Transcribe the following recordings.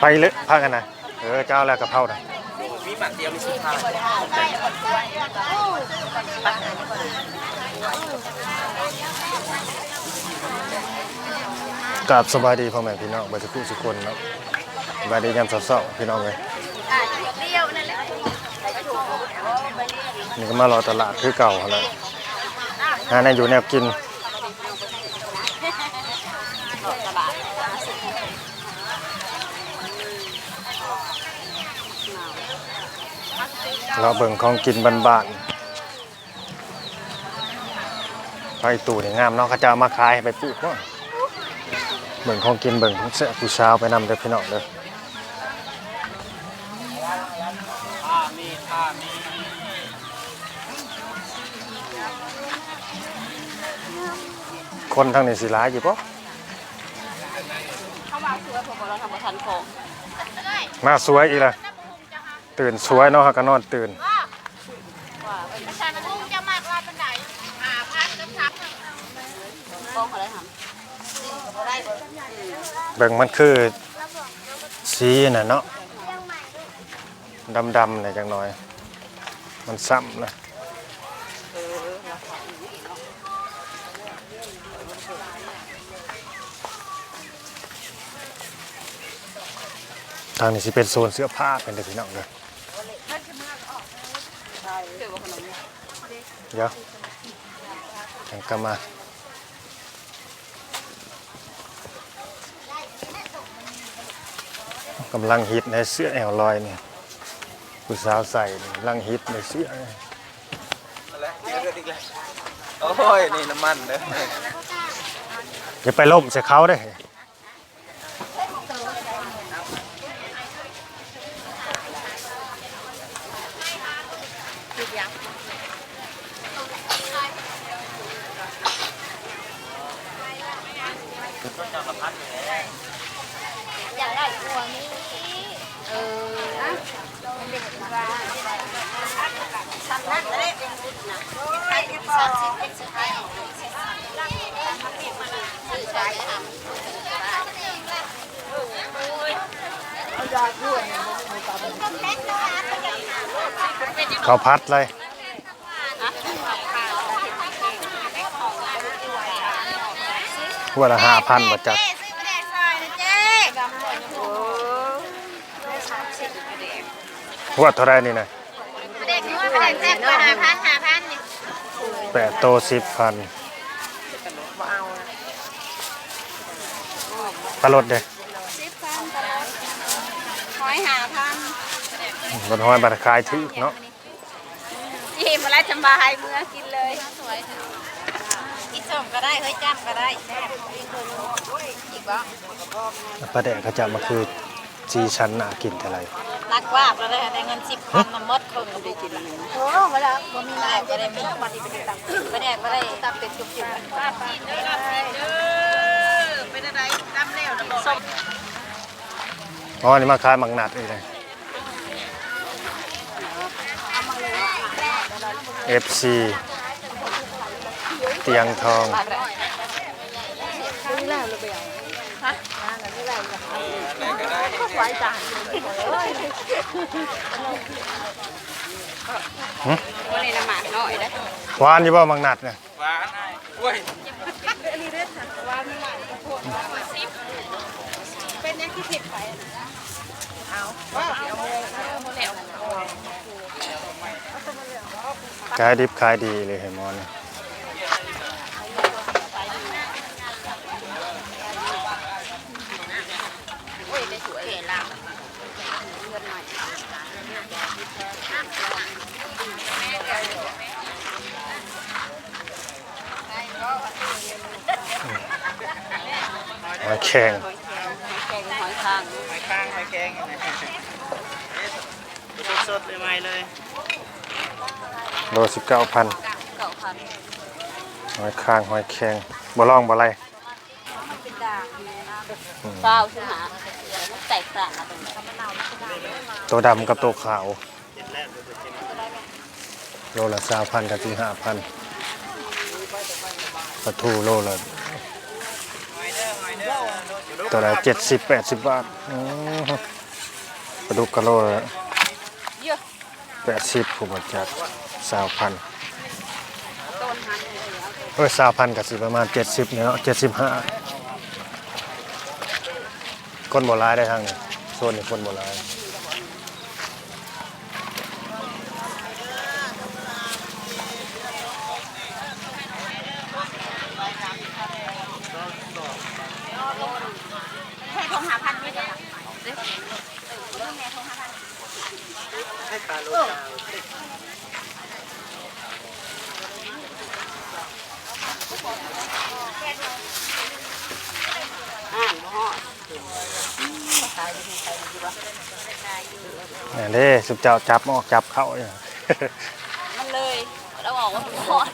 ไปเลยพากันนะเออเจ้าแล้วกะเพรานะมีหมักเดียวมีสุดท้ายกราบสบายดีพ่อแม่พี่น้องบัจจุกุสุคนเนาะสบายดียามเช้าๆพี่น้องเลยนี่ก็มารอตลาดคือเก่าแล้วหาในอยู่แนวกิน เราเบิ่งของกินบ้านๆไปตู่นี่งามเนาะเขาจะเอามาขายให้ไปปลูกเนาะเบิ่งของกินเบิ่งของเสื้อผู้สาวไปนำเด้อพี่น้องเด้อถ้ามีถ้ามีคนทางนี้สิหลายอยู่ปะเข้ามาคือผมบอกเราทำประทันของมาสวยอีกละ ตื่นสวยเนาะฮะก็นอนตื่นประชาชนจะมากลาเป็นไหนหาพันกับทับกองอะไรทำเบิ่งมันคือสีน่ะเนาะดำๆเนี่ยจังน้อย มันซ้ำนะทางนี้สิเป็นโซนเสื้อผ้าเป็นเด็กพี่น้องเลย เดี๋ยวยังกลับมากำลังฮิตในเสื้อแอลลอยเนี่ยผู้สาวใส่นี่กำลังฮิตในเสื้อเนี่ยแล้วเยอะอีกแล้วโอ้ย นี่น้ำมันเด้ออย่าไปล่มใส่เขาได้อ อยากได้ตัวนี้เออเด็กว่าสำนักอะไรเป็นบุญนะใครที่สามสิบเป็นสุดท้า ของสื่อสารทำเขาพัดเลยหัวละห้าพันบาทจัดซอยนะเจ๊โอ้ได้สามสิบกระเด็น หัวเท่าไรนี่นะกระเด็นนู้นเด็นแซ่บกว่าหาพันหาพันนี่แปดโตสิบพันปลาลดเด้สิบพันตลอดหอยหาพันบนหอยบัตรขายถือเนาะยิ้มอะไรสบายเมื่อกินเลยสวยกินส้มก็ได้เฮ้ยจ้ำก็ได้แซ่บอีกคนอีกบ้างปลาแดกเขาจะมาคือจีชั้นน่ากินเท่าไร รักว่าบแล้วได้ได้เงินสิบพันน้ำมดคนก็ได้กินโอ้เวลาบ่มีอะไรก็ได้ไม่ต้องมาที่เป็นตังไม่ได้ไม่ได้ตับเป็ดจุกจิกป้าปีนเด้อปีนเด้อเป็นอะไรน้ำแล้วนะบอกอ๋อนี่มาขายมังนัดอีกเลยเอฟซีเตียงทอง ฮะไว้จ้าวันนี้น้ำหมากน้อยนะหวานอยู่บ่มังนัดเนี่ยหวานไอ้โอ้ยเป็นยังที่ผิดไปเอาว่าเอาเอาขายดิบขายดีเลยเห็นมอนยโอ้ยได้สวยเห็นแล้วเงินหน่อย ห อยแข็งหอยแกงหอยคางหอยข้างหอยแกงสดๆใหม่ๆเลยโลสิบเก้าพันเก่าพันหอยข้างหอยแข็งบ่ลองบ่ไรเป็นด่างเศร้าใช่ไหมแตกต่างกันตรงนี้ตัวดำกับตัวขาวโลละสามพันกับสี่ห้าพันปลาทูโลละ หอยเด้อหอยเด้อ ตัวละเจ็ดสิบแปดสิบบาทปลาดุกกะโลแปดสิบผมว่าจากสาวพันเออสาวพันกับสิประมาณเจ็ดสิบเนี่ยเนาะเจ็ดสิบห้าคนโบราณได้ทางนี้โซนนี้คนโบราณ แค่ทงหาพันไม่ได้ นี่นเด้สุบเจ้าจับออกจับเข้าเนี่ยมันเลยเราบอกว่าพอด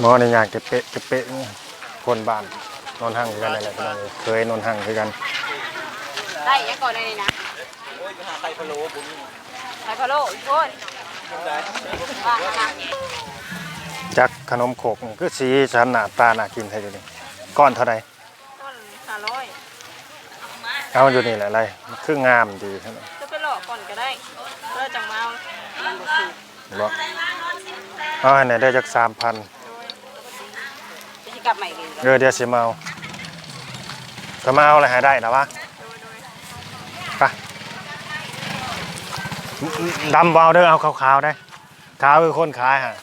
หมอในอยากเก็บเปะเก็บเปะนี่คนบ้านนอนห้างคือกันนั่นแหละพี่น้องเอ้ยเคยนอนห้างคือกันได้ยังก่อนเลยนะโอ้ยหาไข่พะโล้บุญไข่พะโล้อีกคนยังไงว่าทาง จักขนมโขกนี่คือสีสันหน้าตาน่ากินใช่อยู่นี่ก้อนเท่าไหร่ต้นห้าร้อยเอาอยู่นี่แหละอะไรมันคืองามดีครับจะไปหลอกก่อนก็ได้เพื่อจังมามันบ่ถูกบอกเอาให้ไหนได้จักสามพันจะกลับใหม่เลยเออเดี๋ยวสิมาเอาก็มาเอาอะไรให้ได้นะวะไปดำเบาเด้อเอาขาวๆได้ขาวคือคนขายฮะ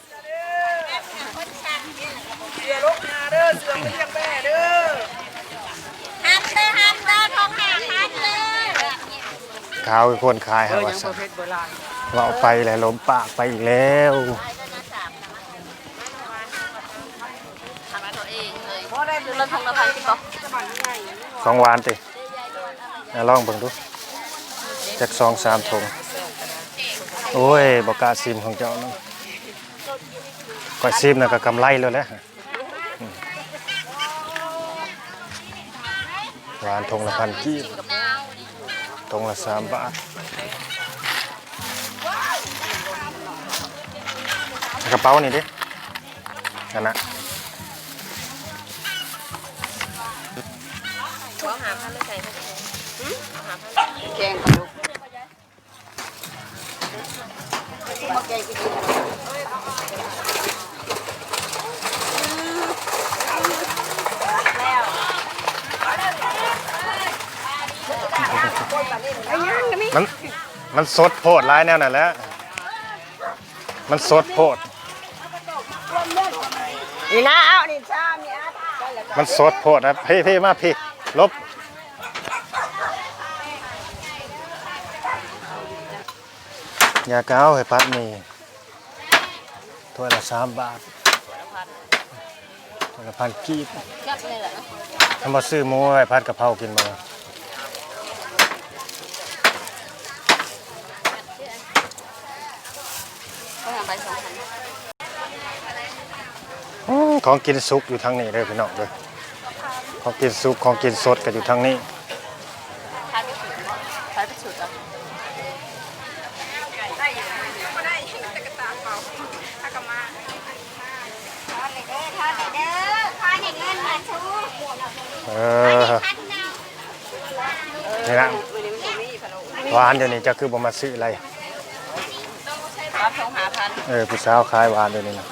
ฮันเตอร์ฮันเตอร์ทองหาฮันเตอร์ ขาวคือคนขายฮะว่าสั่นว่าเอาไปแล้วล้มปากไปอีกแล้ว ทำมาตัวเองเลยเพราะได้เดือนละทองละพันสิบป่ะของหวานติอะลองเบิ่งดูจักสองสามถุงโอ้ยบอกกล้าซิมของเจ้านะก่อยซิมน่ะก็กำไรแล้วแหละอืมหวานถุงละพันกีบถุ งละสามบาทกระเป๋านี่ดินั่นนะแกงปลาดุกมาแกงกินแล้วไอ้ยังกันนี่ มันมันสดโพดร้ายแนวนั่นแหละมันสดโพด นี่นะเอานี่ชามนี่อะมันสดโพดนะพี่พี่มาพี่ลบยาเก้าให้ปัดนี่ถ้วยละสามบาทถ้วยละพันกีบจับเลยเหรอถ้ามาซื้อหมูไว้พัดกะเพรากินมา ก็ทำไปสองพัน อื้อ ของกินสุกอยู่ทางนี้เลยพี่น้องเลยของกินสุกของกินสดก็อยู่ทางนี้ทานไปสุดทานไปสุดอะได้ยังไม่ได้ตะกตาเปล่าถ้ากมาทานเลยเด้อทานเลยเด้อทานอย่างเงินมาชูเออนี่นะหวานเดี๋ยวนี้จะคือบ่มาซื้ออะไรรับสองหาพันเออผู้สาวขายหวานเดี๋ยวนี้นะ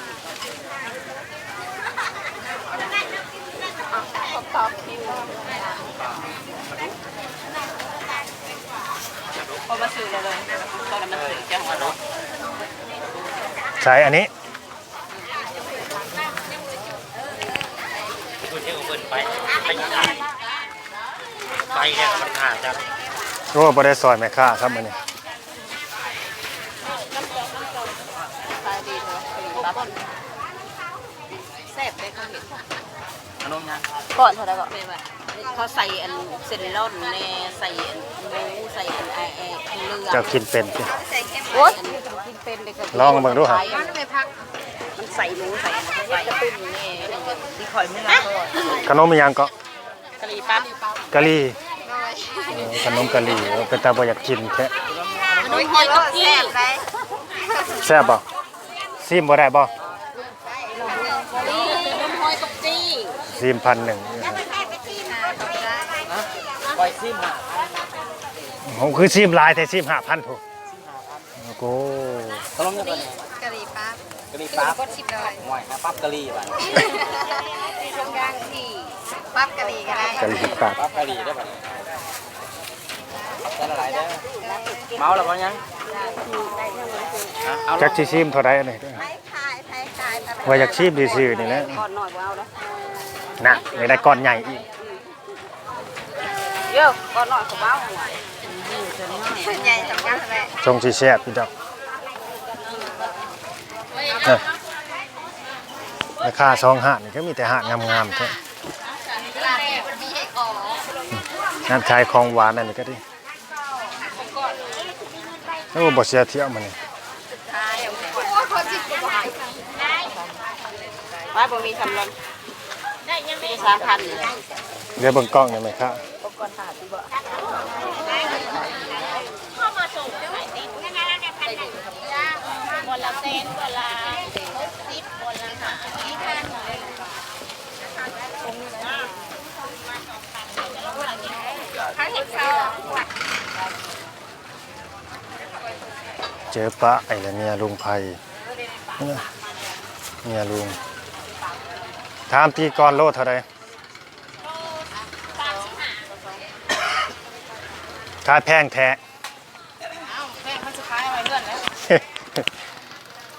ตอบคิว พอมาสื่อเลยเลยตอนนั้นมันสื่อจังหวะเนาะใช้อันนี้ไปเนี่ยมันขาดจังโอ้บ่ได้ซอยแม่ค้าครับมื้อนี้ขายดีเลยปั๊บแซ่บเลยเขาเห็นขนมยังก่อนเท่าไหร่ก่อน เขาใส่อันเซนล่อนแน่ใส่อันหมูใส่อันไอไออันเรือเจ้ากินเป็นสิโอ๊ยกินเป็นเลยก็ลองเบิ่งดูครับ มันไม่พักมันใส่หมูใส่อันใส่ตุ้มนี่ดีคอยไม่รับขนมอีหยังก็กะหรี่ปั๊บกะหรี่เออขนมกะหรี่เออเป็นตาบ่อยากกินแท้มันไม่ค่อยกับแซ่บเลยแซ่บบ่ซิมบ่ได้บ่นี่ซีมพันหนึ่ง ไว้ซิมหาผมคือซีมลายแต่ซีมห้าพันถูกโอ้โหตลงยังไงกะหรี่ปั๊บกะหรี่ปั๊บก็สิบดอยห่วยครับปั๊บกะหรี่บ้านตรงกลางที่ปั๊บกะหรี่ก็ได้กะหรี่ปากปั๊บกะหรี่ได้ป่ะเป็นอะไรเด้อเมาแล้วบ่ยังเอาจักชิซีมเท่าไรอันนี้ไผ่ขายไผ่ขายว่าอยากซีมดีซื่อนี่แหละก่อนหน่อยเอาแล้วน่ะไม่ได้ก้อนใหญ่อีก เยอะก่อนหน่อยเขาเบ้าหัวใหญ่จังกันเลยทรงสีแซ่บพี่ดอกเอ้ยราคาสองห้านนี่ก็มีแต่ห้านงามๆแท้ตลาดนี้มันมีให้ออกงานขายของหวานอันนี้ก็ดีโอ้บ่เสียเที่ยวมันนี่ขายโอ้คนสิบกว่าบาทว่าบ่มีคำนวณได้ยังไม่สามพันเลยเดี๋ยวเบิ่งกล้องยังไหมครับ ก่อนหาที่บ่คนละเซนคนละสิบคนละห้าสิบพันเจอปะไอ้ละเมียลุงไผ่เนี่ยเมียลุงถามตีก่อนโลเท่าไร ขายแพงแท้อ้าวแม่มันจะขายอะไรเพื่อนแล้ว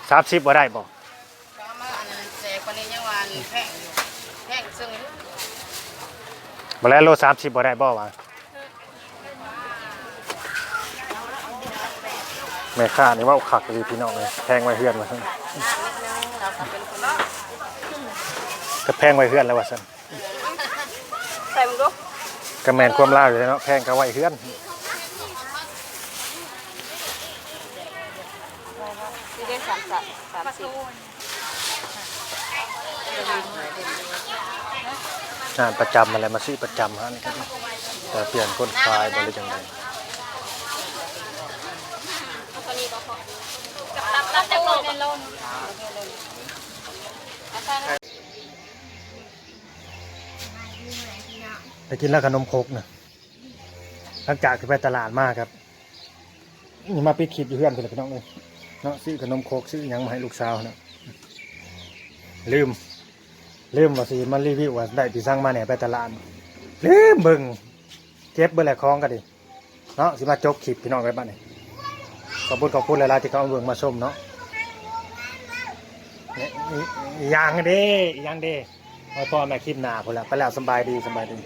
สามสิบบ่ได้บ่ก็มาอันนั้นแจกวันนี้ยังวันแพงอยู่แพงซึ่งบ่แล้วโลสามสิบบ่ได้บ่วะแม่ค้านี่เว่าขักเลยพี่น้องเลยแพงไว้เฮือนมาซั่นน้ำนิดนึงเราก็เป็นคนก็แพงไว้เฮือนแล้วว่าซั่นใส่มึงดูก็แม่นความลาวอยู่แล้วเนาะแพงก็ไว้เฮือน ที่ได้สามสับสามสิบ งานประจำอะไรมาซื้อประจำฮะนี่ก็ดีแต่เปลี่ยนคนขายบรือจังไดตับตับจากโลนโลนไปกินแล้วขนมครกนะหลังจากที่ไปตลาดมากครับนี่มาปิดคลิปอยู่เพื่อนเพื่อนพี่น้องเลยเนาะซื้อขนมครกซื้อยังมาให้ลูกสาวนะลืม ลืมว่าสิมารีวิวว่าได้ที่สั่งมาเนี่ยไปตลาดลืมเบิ่งเก็บเบิ่งแหละคล้องกันดิเนาะสิมาจบคลิปพี่น้องไว้บ้านนี่ขอบคุณขอบคุณหลายๆที่เขาเอาเบิ่งมาชมเนาะเนี่ยอีอีกอย่างเด้อียังเด้ไว้พอแม่คลิปหน้าพุ่นละไปแล้วสบายดีสบายดี